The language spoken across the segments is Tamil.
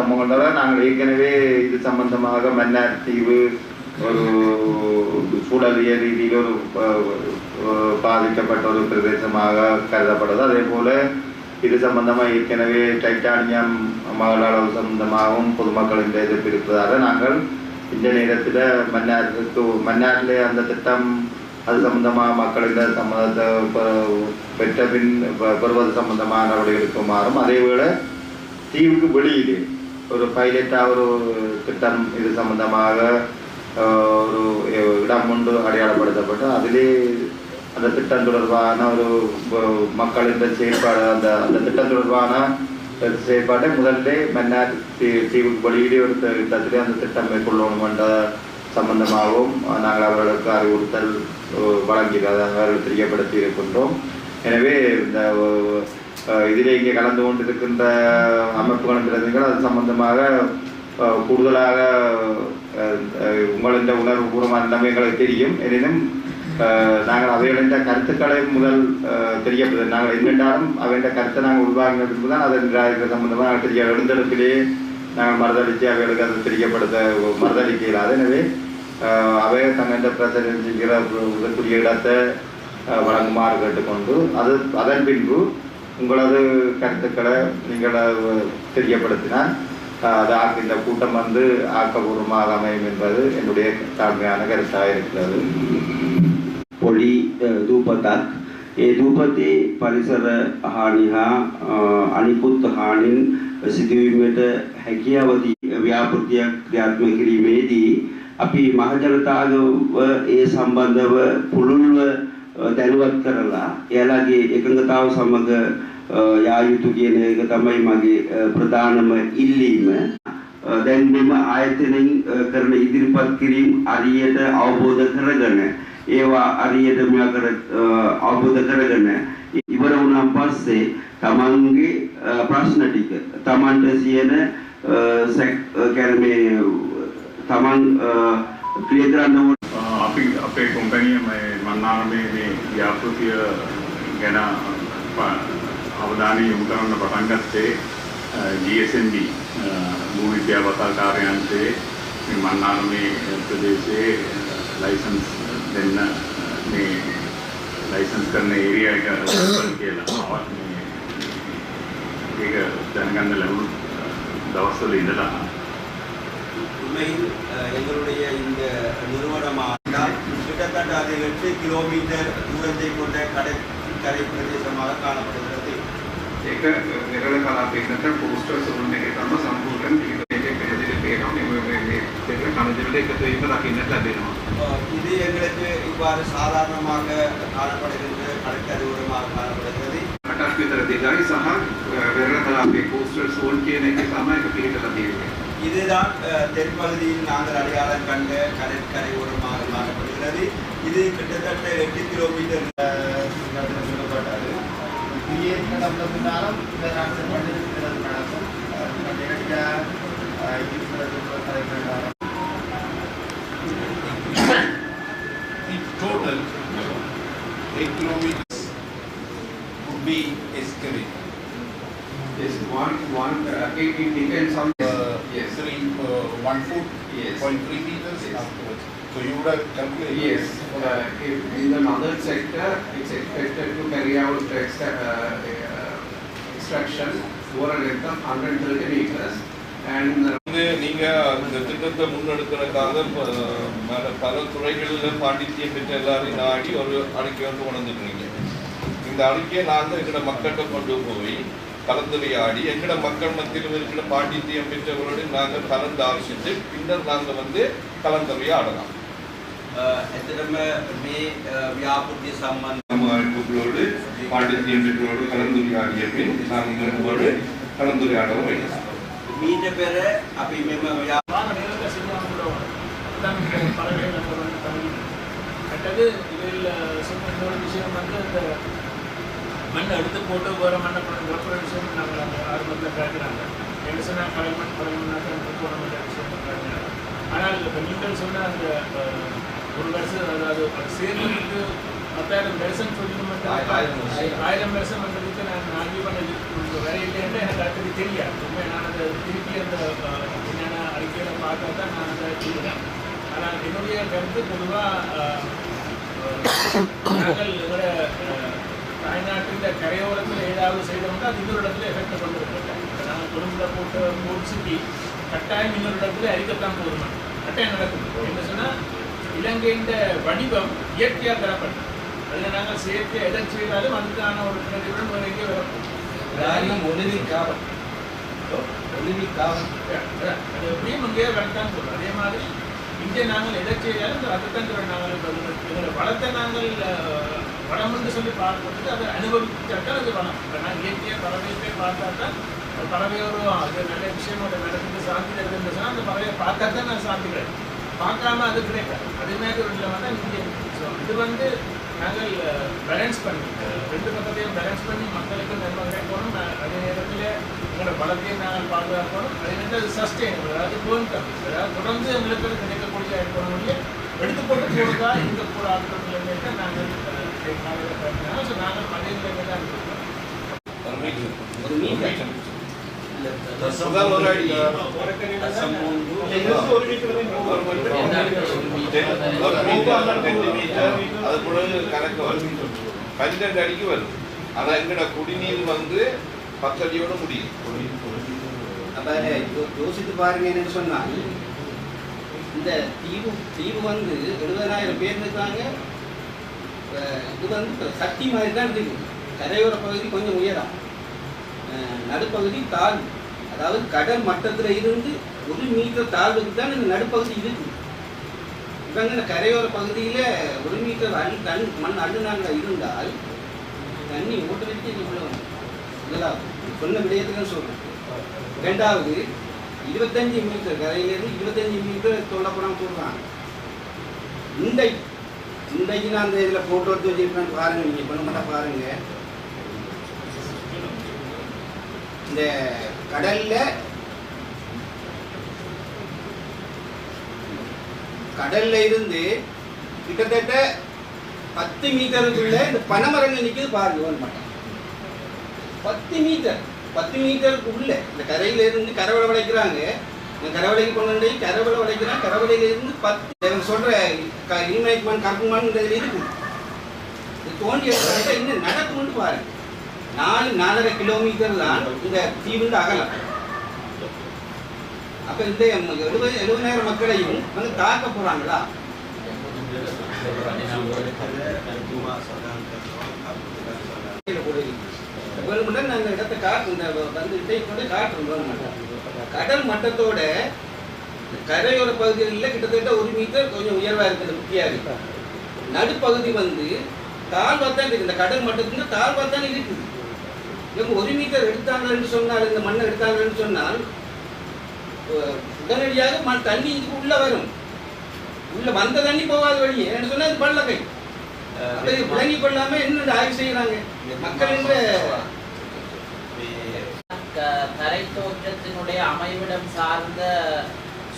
சம்பவங்கள நாங்கள் ஏற்கனவே இது சம்பந்தமாக மன்னார் தீவு ஒரு சூழலிய ரீதியில் ஒரு பாதிக்கப்பட்ட ஒரு பிரதேசமாக கருதப்படுது. அதே போல் இது சம்பந்தமாக ஏற்கனவே டைட்டானியம் மகளளவு சம்பந்தமாகவும் பொதுமக்களின் எதிர்ப்பு இருப்பதாக நாங்கள் இந்த நேரத்தில் மன்னாருக்கு மன்னாரில் அந்த திட்டம் அது சம்பந்தமாக மக்களிட சம்மதத்தை பெற்ற பின் பெறுவது சம்பந்தமாக நடவடிக்கை எடுக்குமாறும் அதே வேளை தீவுக்கு வெளியிலே ஒரு பைலட்டாக ஒரு திட்டம் இது சம்பந்தமாக ஒரு இடம் ஒன்று அடையாளப்படுத்தப்பட்டு அதிலே அந்த திட்டம் தொடர்பான ஒரு மக்களின் செயற்பாடு அந்த அந்த திட்டம் தொடர்பான செயற்பாட்டை முதல்ல மன்னார் தீ- தீவுக்கு வெளியிலே ஒரு திட்டத்திலே அந்த திட்டம் மேற்கொள்ளணும் என்ற சம்பந்தமாகவும் நாங்கள் அவர்களுக்கு அறிவுறுத்தல் வழங்கி அதை அவர்கள் தெரியப்படுத்தி இருக்கின்றோம் எனவே இந்த இதிலே இங்கே கலந்து கொண்டிருக்கின்ற அமைப்புகளும் பிரதிகள் அது சம்பந்தமாக கூடுதலாக அஹ், அஹ், உங்களின் உணர்வுபூர்வமான எங்களுக்கு தெரியும். எனினும் நாங்கள் அவையிட கருத்துக்களை முதல் தெரியப்படுது நாங்கள் என்னென்றாலும் அவையிட கருத்தை நாங்கள் உருவாக்கின தான் அதன் நிராகரிக்க சம்பந்தமாக நாங்கள் தெரிய எழுந்தெடுப்பிலே நாங்கள் மறுதளித்து அவைகளுக்கு அது தெரியப்படுத்த மறுதளிக்க இயலாது. எனவே அவை தங்கள் பிரச்சனை செய்கிற இடத்தை வழங்குமாறு கேட்டுக்கொண்டு அது அதன் பின்பு உங்களது கருத்துக்களை நீங்கள் அஹ், தெரியப்படுத்தினால் அஹ், அது ஆக்க- இந்த கூட்டம் வந்து ஆக்கபூர்வமாக அமையும் என்பது என்னுடைய தாழ்மையான கருத்தாக இருக்கிறது පොඩි අ, දූපතක් ඒ දූපතේ පරිසර හානි හා අ, අනිකුත් හානින් සිදුවීමට හැකියාව දී ව්‍යාපෘතියක් ක්‍රියාත්මක කිරීමේදී අපි මහජනතාව ඒ සම්බන්ධව පුළුල්ව අ, දැනුවත් කරලා එයාලගේ එකඟතාව සමග අ, යා යුතු කියන එක තමයි මගේ අ, ප්‍රධානම ඉල්ලීම. අ, දැන් මෙම ආයතනයෙන් අ, කරන ඉදිරිපත් කිරීම අරියට අවබෝධ කරගෙන ඒවා අරියට මෙයා කර අ, අවබෝධ කරගෙන ඉවර වුණාන් පස්සේ තමන්ගේ අ, ප්‍රශ්න ටික තමන්ට සියන අ, සැක අ, කියන්නේ මේ තමන් ක්ලියර් කරන්න ඕන. අපි අපේ කොම්පැනිය මේ මන්නාරමේ මේ ව්‍යාපෘතිය ගැන ප- අවධානය යොමු කරන්න පටන් ගත්තේ GSMB මූල විද්‍යා වතාල් කාර්යාංශයේ මේ මන්නාරමේ ප්‍රදේශයේ ලයිසන්ස් දෙන්න මේ ලයිසන්ස් කරන ඒරියා එක ඕපන් කියලා ආවත් මේ ඒක දැනගන්න ලැබුණු දවස්වල ඉඳලා உண்மையில் அஹ், எங்களுடைய இந்த நிறுவனமாக கிட்டத்தட்ட அது எட்டு கிலோமீட்டர் தூரத்தை கொண்ட கடற்கரை பிரதேசமாக காணப்படுகிறது ඒක වෙරළ කලාපයකට පෝස්ටර් සෝන් එකේ තම සම්පූර්ණ පිළිවෙලක පැහැදිලි පේනවා මේ මේ මේ දෙක කණජවල එකතු වීම දකින්නට ලැබෙනවා. அஹ், இது எங்களுக்கு இவ்வாறு சாதாரணமாக காணப்படுகின்ற கடற்கரை ஓரமாக காணப்படுகிறது අටක් විතර දිගයි සහ වෙරළ කලාපයේ පෝස්ටර් සෝන් කියන එකේ තමයි ඒක පිළිතලා තියෙන්නේ. இதுதான் அஹ், தென்பகுதியில் நாங்கள் அடையாளம் கண்ட கடற்கரை ஓரமாக காணப்படுகிறது இது கிட்டத்தட்ட எட்டு கிலோமீட்டர் சொல்லப்பட்டது ये मतलब विधान विधान से पढ़ने विधान पढ़ा पढ़ेगा क्या ये विधान पढ़ेगा total economics would be estimated. Yes, one one uh, it, it depends on uh, yes. three uh, one foot yes. point three meters yes. afterwards. So you would have calculated. Yes, uh, if in the northern sector, it's expected to carry out extra, uh, uh, extraction over a length of 130 meters. And வந்து நீங்க இந்த திட்டத்தை முன்னெடுக்கிறதுக்காக பல- பல துறைகளில் பாண்டித்யம் பெற்ற எல்லாரையும் நாடி ஒரு அறிக்கை வந்து உணர்ந்துருக்கீங்க இந்த அறிக்கையை நாங்கள் எங்களோட மக்கள்கிட்ட கொண்டு போய் கலந்துரையாடி எங்களோட மக்கள் மத்தியில் இருக்கிற பாண்டித்யம் பெற்றவர்களோடு நாங்கள் கலந்து ஆலோசித்து பின்னர் நாங்கள் வந்து கலந்துரையாடலாம். அஹ், ඇත්තටම මේ அஹ், ව්‍යාපෘති සම්බන්ධ அமைப்புகளோடு பாண்டித்யம் பெற்றவரோடு கலந்துரையாடிய பின் நாங்கள் உங்களோடு கலந்துரையாடவும் வைக்கலாம் මීට පෙර අපි මෙම ව්‍යා வாங்க நேரில் செய்யாமல் அதான் பறவைகள் நம்ம தமிழ் கட்டது இதில் சொன்ன இன்னொரு விஷயம் வந்து இந்த மண்ணை எடுத்து போட்டு வேறு மண்ணை குழப்பற விஷயம் நாங்கள் அந்த ஆர்வத்தில் கேட்குறாங்க என்ன சொன்னால் கடல் மண் கடல் மண்ணாக்க போன விஷயம் கேட்குறாங்க ஆனால் இப்போ நீங்கள் சொன்ன அந்த அஹ், ஒரு வருஷம் அதாவது அது சேர்வதற்கு பத்தாயிரம் வருஷம் சொல்லணும் ஆயிரம் வருஷம். என்றதுக்கு நான் ஆர்கியூ பண்ணது வரையிலேருந்து எனக்கு அடுத்தது தெரியாது உண்மை நான் அந்த திருப்பி அந்த விஞ்ஞான அறிக்கையில் பார்த்தா தான் நான் அதை சொல்லுவேன் ஆனால் என்னுடைய கருத்து பொதுவாக நாங்கள் அஹ், தாய்நாட்டில் கரையோரத்தில் ஏதாவது செய்தோம்னா அது இன்னொரு இடத்துல எஃபெக்ட் இப்போ நாங்கள் கொழும்புல போட்டு மூணு சிட்டி கட்டாயம் இன்னொரு இடத்துல அழிக்கத்தான் போதும் கட்டாயம் நடக்கும் என்ன சொன்னால் இலங்கையின் வடிவம் இயற்கையாக தரப்பட்டது. அதில் நாங்கள் செயற்கை எதை செய்தாலும் அதுக்கான ஒரு பிரதிபலன் வேறு எங்கே வரப்போம் உதாரணம் ஒளிவிக்காவல் ஒளிவிக்காவல் அதான், அது எப்படியும் இங்கே வரத்தான் சொல்றோம் அதே மாதிரி இங்கே நாங்கள் எதை செய்தாலும் சொல்றோம் நாங்கள் எங்களோட வளத்தை நாங்கள் வளம் என்று சொல்லி பார்க்கறது அதை அனுபவிச்சாக்கா அது வளம். இப்போ நான் இயற்கையாக பறவையை பார்த்தா தான் பறவை ஒரு அது நல்ல விஷயம் நடக்குது சாந்தி நடக்குதுன்னு சொன்னால் அந்த பறவையை பார்த்தா தான் நான் சாந்தி கிடைக்கும் பார்க்காம அது கிடைக்காது அதே மாதிரி ஒரு இங்கே ஸோ இது வந்து நாங்கள் பேலன்ஸ் பண்ணி ரெண்டு பக்கத்தையும் பேலன்ஸ் பண்ணி மக்களுக்கு நன்மை கிடைக்கணும் அதே நேரத்தில் எங்களோட பலத்தையும் நாங்கள் பாதுகாக்கணும். அதே நேரத்தில் அது சஸ்டெயினபிள் அதாவது போன்டம் அதாவது தொடர்ந்து எங்களுக்கு கிடைக்கக்கூடிய இருக்கணும் எடுத்து போட்டு போடுறதா இருக்கக்கூடாது நிலைமைக்கு நாங்கள் அஹ், ஸோ நாங்கள் நிலைமை தான் இருக்கோம் ஒரு மீட்டர் அது பிறகு கணக்கு வரும் பன்னெண்டு அடிக்கு வரும் ஆனா எங்கட குடிநீர் வந்து பத்தடியோட முடியும் அப்ப யோ- யோசித்து பாருங்க என்னன்னு சொன்னால் இந்த தீவு தீவு வந்து எழுபதாயிரம் பேர் இருக்காங்க அஹ் இது வந்து இப்ப சக்தி மாதிரி தான் இருக்குது கரையோர பகுதி கொஞ்சம் உயரம் நடுப்பகுதி தாழ்வு. அதாவது கடல் மட்டத்தில் இருந்து ஒரு மீட்டர் தாழ்வுக்கு தான் இந்த நடுப்பகுதி இருக்குது இவங்க இந்த கரையோர பகுதியில் ஒரு மீட்டர் அள்ளு தண் மண் அள்ளுனாங்க இருந்தால் தண்ணி ஓட்டுறதுக்கு இவ்வளோ முதலாவது சொன்ன விடயத்துக்கு சொல்கிறேன் ரெண்டாவது இருபத்தஞ்சி மீட்டர் கரையிலேருந்து இருபத்தஞ்சு மீட்டர் தொல்லப்புறம் போடுறாங்க. இன்றைக்கு இன்றைக்கு நான் அந்த இதில் போட்டோ எடுத்து வச்சிருக்கேன் பாருங்கள் நீங்கள் பண்ண மட்டும் பாருங்கள் இந்த கடல்ல கடல்ல இருந்து கிட்டத்தட்ட பத்து மீட்டருக்குள்ள இந்த பனைமரங்கள் நிற்குது பாருங்க மட்டும் பத்து மீட்டர் பத்து மீட்டருக்கு உள்ள இந்த கரையில இருந்து கரவளை உடைக்கிறாங்க இந்த கரவளைக்கு கொண்டு வந்து கரவளை உடைக்கிறாங்க கரவளையில இருந்து பத்து சொல்ற இன்மைட் மண் கருப்பு மண் இருக்கு தோண்டி எடுக்கிறத இன்னும் நடக்கும்னு பாருங்க. நாலு நாலரை கிலோமீட்டர் தான் இந்த தீவுண்டு அகலம். அப்ப இந்த எழுபது எழுபதாயிரம் மக்களையும் வந்து தாக்க போறாங்களா? கீழே நாங்கள் இந்த இடத்தை காட்டு இந்த வந்து இதை கொண்டு காட்டுறோம் கடல் மட்டத்தோட கரையோர பகுதிகளில் கிட்டத்தட்ட ஒரு மீட்டர் கொஞ்சம் உயர்வா இருக்குது முக்கியா இருக்கு நடுப்பகுதி வந்து தாழ்வா தான் இருக்கு இந்த கடல் மட்டத்துல தாழ்வா தான் இருக்குது. இவங்க ஒரு மீட்டர் எடுத்தாங்கன்னு சொன்னால் இந்த மண்ணை எடுத்தாங்கன்னு சொன்னால் உடனடியாக மண் தண்ணி இதுக்கு உள்ள வரும். உள்ள வந்த தண்ணி போகாத வழியே என்ன சொன்னா இது பள்ளக்கை. இது விளங்கி கொள்ளாம என்ன ஆய்வு செய்யறாங்க மக்கள் என்ற கரை தோற்றத்தினுடைய அமைவிடம் சார்ந்த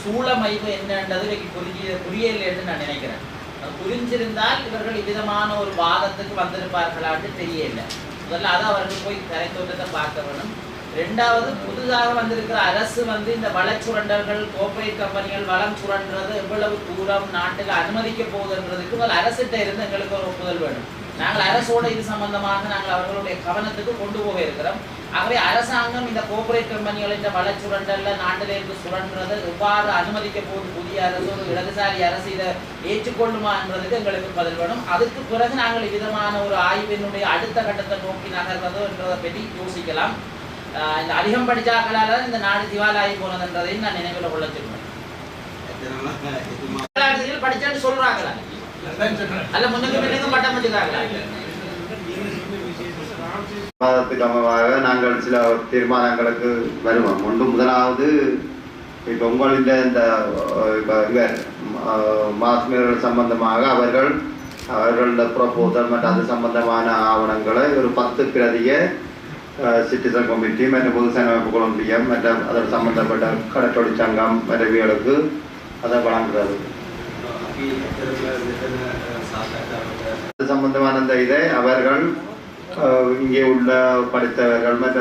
சூழமைவு என்னன்றது இன்னைக்கு புரிய புரியல என்று நான் நினைக்கிறேன். அது புரிஞ்சிருந்தால் இவர்கள் இவ்விதமான ஒரு வாதத்துக்கு வந்திருப்பார்களான்னு தெரியல முதல்ல அதை அவர்கள் போய் கரை தோட்டத்தை பார்க்க வேணும். ரெண்டாவது புதிதாக வந்திருக்கிற அரசு வந்து இந்த வளச்சுரண்டல்கள் கோப்பை கம்பெனிகள் வளம் சுரண்டுறது எவ்வளவு தூரம் நாட்டில் அனுமதிக்க போகுதுன்றதுக்கு முதல் அரசிட்ட இருந்து எங்களுக்கு ஒரு ஒப்புதல் வேணும். நாங்கள் அரசோட இது சம்பந்தமாக நாங்கள் அவர்களுடைய கவனத்துக்கு கொண்டு போக இருக்கிறோம். ஆகவே அரசாங்கம் இந்த கோஆபரேட் கம்பெனிகளின் வளச்சுரண்டல்ல நாட்டில் இருந்து சுரண்டுறதை எவ்வாறு அனுமதிக்க போகுது? புதிய அரசு ஒரு இடதுசாரி அரசு இதை ஏற்றுக்கொள்ளுமா என்பதற்கு எங்களுக்கு பதில் வேணும். அதுக்கு பிறகு நாங்கள் இவ்விதமான ஒரு ஆய்வினுடைய அடுத்த கட்டத்தை நோக்கி நகர்வதோ என்றதை பற்றி யோசிக்கலாம். இந்த அதிகம் படிச்சாக்களால இந்த நாடு திவாலாகி போனதுன்றதையும் நான் நினைவில் கொள்ள சொல்லுவேன் படிச்சேன்னு சொல்றாங்களா? அல்ல முன்னுக்கு பட்டம் வச்சுக்கிறாங்களா அமைவாக நாங்கள் சில தீர்மானங்களுக்கு வருவோம் ஒன்று முதலாவது இப்போ உங்களில் இந்த அஹ், இவர் மாஸ்மீர்கள் சம்பந்தமாக அவர்கள் அவர்களோட ப்ரொபோசல் மற்றும் அது சம்பந்தமான ஆவணங்களை ஒரு பத்து பிரதிய சிட்டிசன் கமிட்டி மற்றும் பொதுசன அமைப்பு கொலம்பியம் மற்றும் அதோடு சம்பந்தப்பட்ட கடற்றொழிற்சங்கம் மற்றவிகளுக்கு அதை வழங்குறது சம்பந்தமான அந்த இதை அவர்கள் இங்கே உள்ள படித்தவர்கள் மற்ற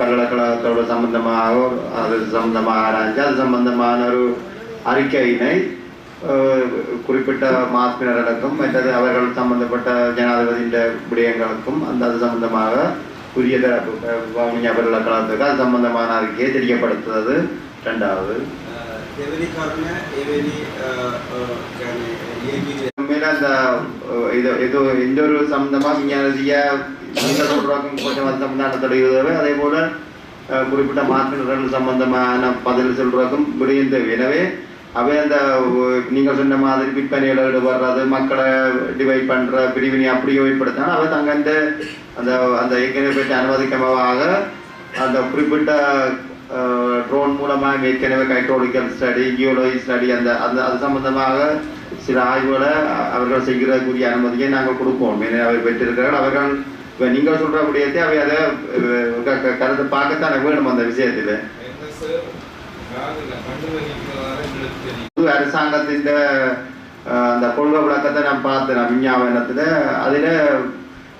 பல்கலைக்கழகத்தோட சம்பந்தமாக அது சம்பந்தமாக ஆராய்ச்சி அது சம்பந்தமான ஒரு அறிக்கையினை குறிப்பிட்ட மாப்பினர்களுக்கும் மற்றது அவர்கள் சம்பந்தப்பட்ட ஜனாதிபதியின் விடயங்களுக்கும் அந்த அது சம்பந்தமாக உரிய தரப்பு பல்கலைக்கழகத்துக்கு அது சம்பந்தமான அறிக்கையை தெரியப்படுத்துவது. ரெண்டாவது இது ஏதோ ஒரு சம்பந்தமாக விஞ்ஞான ரீதியாக கொஞ்சம் சம்பந்தம் அதே போல குறிப்பிட்ட மாற்றுநிறங்கள் சம்பந்தமான பதில் சொல்றதும் விடயம் எனவே அவை அந்த நீங்கள் சொன்ன மாதிரி விற்பனையில் ஈடுபடுறது மக்களை டிவைட் பண்ணுற பிரிவினை அப்படி யோகப்படுத்தினா அவை தங்க அந்த அந்த ஏற்கனவே பெற்ற அனுமதிக்கமாக அந்த குறிப்பிட்ட ட்ரோன் மூலமாக ஏற்கனவே கைட்ரோலிக்கல் ஸ்டடி ஜியோலஜி ஸ்டடி அந்த அந்த அது சம்பந்தமாக சில ஆய்வுகளை அவர்கள் செய்கிறதுக்குரிய அனுமதியை நாங்கள் கொடுப்போம். அவர் பெற்றிருக்கிறார்கள் அவர்கள் இப்ப நீங்கள் சொல்ற விடயத்தை அவை அதை கருத்து பார்க்கத்தானே வேணும் அந்த விஷயத்தில். அரசாங்கத்தின் அந்த கொள்கை விளக்கத்தை நான் பார்த்தேன். விஞ்ஞாபனத்தில். அதில்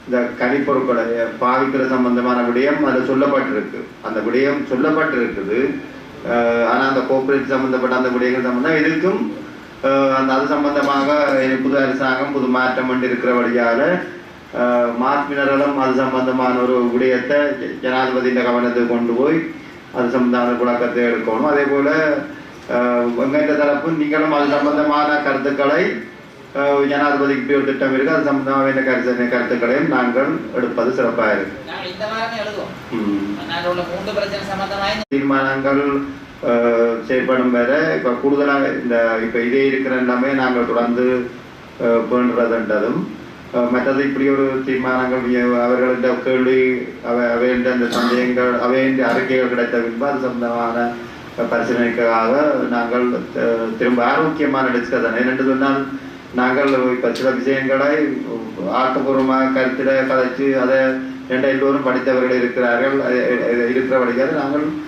இந்த கனிப்பொருட்களை பாவிக்கிற சம்பந்தமான விடயம் அதில் சொல்லப்பட்டிருக்கு. அந்த விடயம் சொல்லப்பட்டிருக்குது. ஆனால் அந்த கோஆபரேட் சம்பந்தப்பட்ட அந்த விடயங்கள் சம்பந்தம் இதுக்கும் அந்த அது சம்பந்தமாக புது அரசாங்கம் புது மாற்றம் கொண்டு இருக்கிற வழியால் மார்பினர்களும் அது சம்பந்தமான ஒரு விடயத்தை ஜனாதிபதியின் கவனத்துக்கு கொண்டு போய் அது சம்பந்தமான புழக்கத்தை எடுக்கணும். அதே போல் அஹ், தரப்பு நீங்களும் அது சம்பந்தமான கருத்துக்களை ஜனாதிபதிக்கு இப்படி ஒரு திட்டம் இருக்கு. அது சம்பந்தமாக என்ன கருத்து கருத்துக்களையும் நாங்கள் எடுப்பது சிறப்பாக இருக்கு. நாங்கள் இந்த வாரமே எழுதுவோம். ம். நாங்கள் உள்ள மூன்று பிரச்சனை சம்பந்தமாக தீர்மானங்கள் செயல்படும் வரை இப்போ கூடுதலாக இந்த இப்போ இதே இருக்கிற எல்லாமே நாங்கள் தொடர்ந்து அஹ், மற்றது இப்படி ஒரு தீர்மானங்கள் அவர்களிட கேள்வி அவை அவையின் அந்த சந்தேகங்கள் அவையின் அறிக்கைகள் கிடைத்த பின்பு அது சம்பந்தமான பரிசீலனைக்காக நாங்கள் திரும்ப ஆரோக்கியமான டிஸ்கஷன் ஏனென்று சொன்னால் நாங்கள் இப்போ சில விஷயங்களை ஆக்கப்பூர்வமாக கருத்தில் கதைச்சு அதை ரெண்டு எல்லோரும் படித்தவர்கள் இருக்கிறார்கள் அது- அது நாங்கள்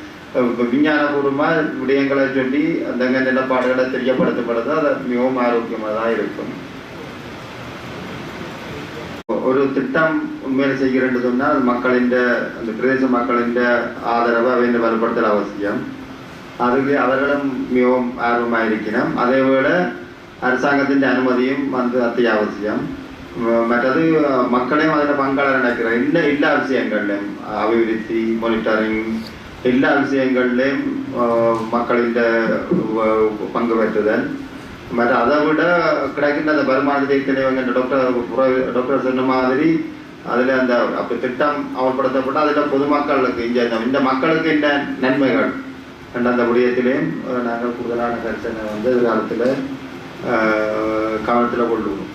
விஞ்ஞானபூர்வமாக விடயங்களை சொல்லி அந்த நிலப்பாடுகளை தெரியப்படுத்தப்படுது. அது மிகவும் ஆரோக்கியமாக தான் இருக்கும். ஒரு திட்டம் உண்மையில் செய்கிறேன்னு சொன்னால் அது மக்களின் அந்த பிரதேச மக்களின் ஆதரவை அவை வலுப்படுத்தல் அவசியம். அதுக்கு அவர்களும் மிகவும் ஆர்வமாக இருக்கணும் அதே போல அரசாங்கத்தின் அனுமதியும் வந்து அத்தியாவசியம். ம- மற்றது அஹ், மக்களையும் அதில் பங்காளர் நினைக்கிறேன். எல்லா எல்லா விஷயங்கள்லையும் அபிவிருத்தி மானிட்டரிங் எல்லா விஷயங்கள்லையும் மக்களின் பங்கு பெற்றுதல் மற்ற அதை விட கிடைக்கின்ற அந்த வருமானத்தை தெளிவங்க டாக்டர் டாக்டர் சொன்ன மாதிரி அதில் அந்த அப்போ திட்டம் அமல்படுத்தப்பட்டு அதில் பொதுமக்களுக்கு இந்த இந்த மக்களுக்கு என்ன நன்மைகள்? அந்த விடயத்திலையும் நாங்கள் கூடுதலான கருத்தனை வந்து எதிர்காலத்தில் കാലത്തിലെ കൊണ്ടുപോകും.